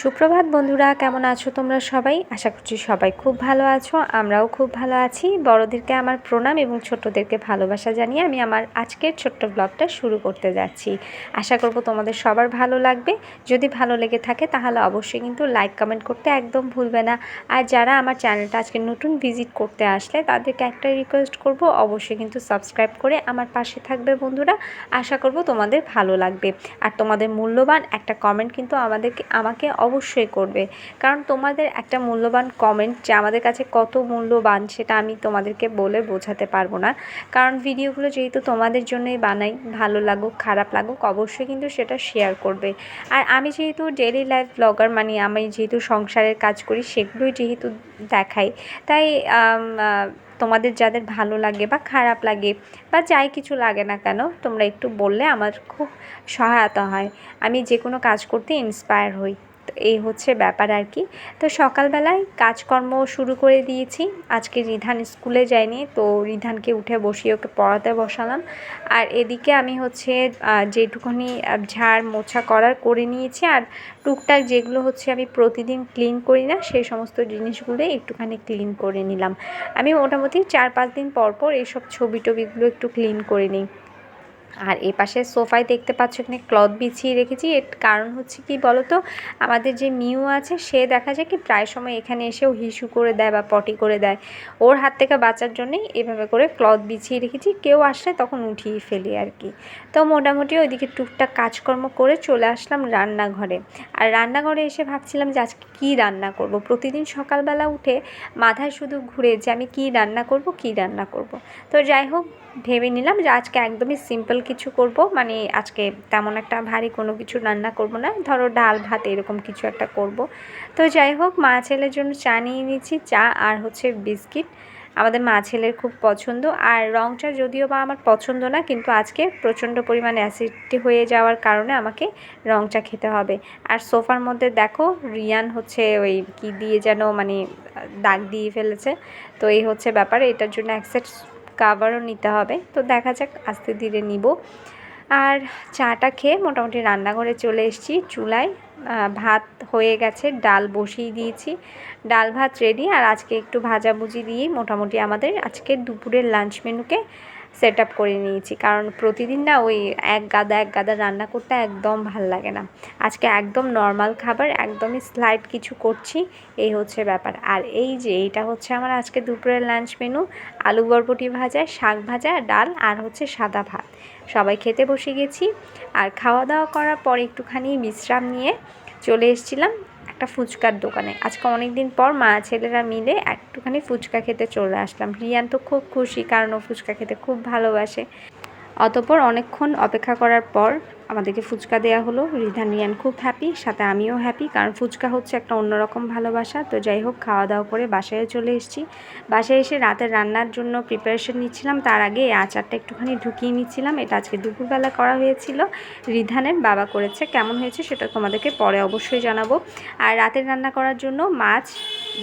সুপ্রভাত বন্ধুরা, কেমন আছো তোমরা সবাই? আশা করছি সবাই খুব ভালো আছো, আমরাও খুব ভালো আছি। বড়দেরকে আমার প্রণাম এবং ছোটদেরকে ভালোবাসা জানিয়ে আমি আমার আজকের ছোট্ট ব্লগটা শুরু করতে যাচ্ছি। আশা করব তোমাদের সবার ভালো লাগবে। যদি ভালো লেগে থাকে তাহলে অবশ্যই কিন্তু লাইক কমেন্ট করতে একদম ভুলবে না। আর যারা আমার চ্যানেলটা আজকে নতুন ভিজিট করতে আসলে তাদেরকে একটা রিকোয়েস্ট করব, অবশ্যই কিন্তু সাবস্ক্রাইব করে আমার পাশে থাকবে বন্ধুরা। আশা করব তোমাদের ভালো লাগবে। আর তোমাদের মূল্যবান একটা কমেন্ট কিন্তু আমাদেরকে, আমাকে অবশ্যই করবে। কারণ তোমাদের একটা মূল্যবান কমেন্ট যে আমাদের কাছে কত মূল্যবান সেটা আমি তোমাদেরকে বলে বোঝাতে পারব না। কারণ ভিডিওগুলো যেহেতু তোমাদের জন্যই বানাই, ভালো লাগুক, খারাপ লাগুক, অবশ্যই কিন্তু সেটা শেয়ার করবে। আর আমি যেহেতু ডেলি লাইফ ব্লগার মানে আমি যেহেতু সংসারের কাজ করি, সেগুলোই যেহেতু দেখাই, তাই তোমাদের যাদের ভালো লাগে বা খারাপ লাগে বা যাই কিছু লাগে না কেন, তোমরা একটু বললে আমার খুব সহায়তা হয়। আমি যে কোনো কাজ করতে ইন্সপায়ার হই। এই হচ্ছে ব্যাপার আর কি। তো সকালবেলায় কাজকর্ম শুরু করে দিয়েছি। আজকে রিধান স্কুলে যায়নি, তো রিধানকে উঠে বসিয়ে ওকে পড়াতে বসালাম। আর এদিকে আমি হচ্ছে যেটুকুনি ঝাড় মোছা করার করে নিয়েছি। আর টুকটাক যেগুলো হচ্ছে আমি প্রতিদিন ক্লিন করি না, সেই সমস্ত জিনিসগুলো একটুখানি ক্লিন করে নিলাম। আমি মোটামুটি চার পাঁচ দিন পর পর এইসব ছবি টবিগুলো একটু ক্লিন করে নিই। আর এ পাশে সোফায় দেখতে পাচ্ছ এখানে ক্লথ বিছিয়ে রেখেছি। এর কারণ হচ্ছে কি বলতো? আমাদের যে মিউ আছে, সে দেখা যায় কি প্রায় সময় এখানে এসেও হিসু করে দেয় বা পটি করে দেয়। ওর হাত থেকে বাঁচার জন্যই এভাবে করে ক্লথ বিছিয়ে রেখেছি। কেউ আসলে তখন উঠিয়ে ফেলি আর কি। তো মোটামুটি ওইদিকে টুকটাক কাজকর্ম করে চলে আসলাম রান্নাঘরে। আর রান্নাঘরে এসে ভাবছিলাম যে আজকে কী রান্না করব? প্রতিদিন সকালবেলা উঠে মাথায় শুধু ঘুরে যে আমি কী রান্না করব, কী রান্না করব? তো যাই হোক ভেবে নিলাম যে আজকে একদমই সিম্পল কিছু করব। মানে আজকে তেমন একটা ভারী কোনো কিছু রান্না করব না। ধরো ডাল, ভাত এরকম কিছু একটা করব। তো যাই হোক, মা ছেলের জন্য চা নিয়ে নিচ্ছি চা আর হচ্ছে বিস্কিট। আমাদের মা ছেলের খুব পছন্দ। আর রং চা যদিও বা আমার পছন্দ না, কিন্তু আজকে প্রচণ্ড পরিমাণে অ্যাসিডটি হয়ে যাওয়ার কারণে আমাকে রং চা খেতে হবে। আর সোফার মধ্যে দেখো, রিয়ান হচ্ছে ওই কি দিয়ে যেন মানে দাগ দিয়ে ফেলেছে। তো এই হচ্ছে ব্যাপার। এটার জন্য অ্যাকসেট কাভারও নিতে হবে। তো দেখা যাক, আস্তে ধীরে নিব। আর চাটা খেয়ে মোটামুটি রান্নাঘরে চলে এসেছি। চুলায় ভাত হয়ে গেছে, ডাল বসিয়ে দিয়েছি। ডাল ভাত রেডি আর আজকে একটু ভাজাভুজি দিয়েই মোটামুটি আমাদের আজকে দুপুরের লাঞ্চ মেনুকে সেট আপ করে নিয়েছি। কারণ প্রতিদিন না ওই এক গাদা এক গাদা রান্না করতে একদম ভালো লাগে না। আজকে একদম নর্মাল খাবার, একদমই স্লাইড কিছু করছি, এই হচ্ছে ব্যাপার। আর এই যে এইটা হচ্ছে আমার আজকে দুপুরের লাঞ্চ মেনু আলু বরবটি ভাজা, শাক ভাজা, ডাল আর হচ্ছে সাদা ভাত। সবাই খেতে বসে গেছি। আর খাওয়া দাওয়া করার পর একটুখানি বিশ্রাম নিয়ে চলে এসেছিলাম। একটা ফুচকার দোকানে। আজকে অনেক দিন পর মা ছেলেরা মিলে একটুখানি ফুচকা খেতে চলে আসলাম। রিয়ান তো খুব খুশি, কারণ ও ফুচকা খেতে খুব ভালোবাসে। অতপর অনেকক্ষণ অপেক্ষা করার পর আমাদেরকে ফুচকা দেওয়া হলো। রিধান রিয়ান খুব হ্যাপি সাথে আমিও হ্যাপি কারণ ফুচকা হচ্ছে একটা অন্যরকম ভালোবাসা। তো যাই হোক খাওয়া দাওয়া করে বাসায় চলে এসেছি। বাসায় এসে রাতের রান্নার জন্য প্রিপারেশন নিচ্ছিলাম। তার আগে আচারটা একটুখানি ঢুকিয়ে নিচ্ছিলাম। এটা আজকে দুপুরবেলা করা হয়েছিল। রিধানের বাবা করেছে। কেমন হয়েছে সেটা তোমাদেরকে পরে অবশ্যই জানাব। আর রাতের রান্না করার জন্য মাছ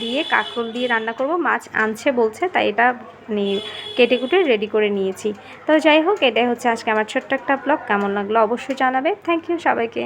দিয়ে কাঁকরোল দিয়ে রান্না করব। মাছ আনছে বলছে, তাই এটা মানে কেটে কুটে রেডি করে নিয়েছি। তো যাই হোক, এটাই হচ্ছে আজকে আমার ছোট্ট একটা ব্লগ কেমন লাগল অবশ্যই জানাবে। থ্যাংক ইউ সবাইকে।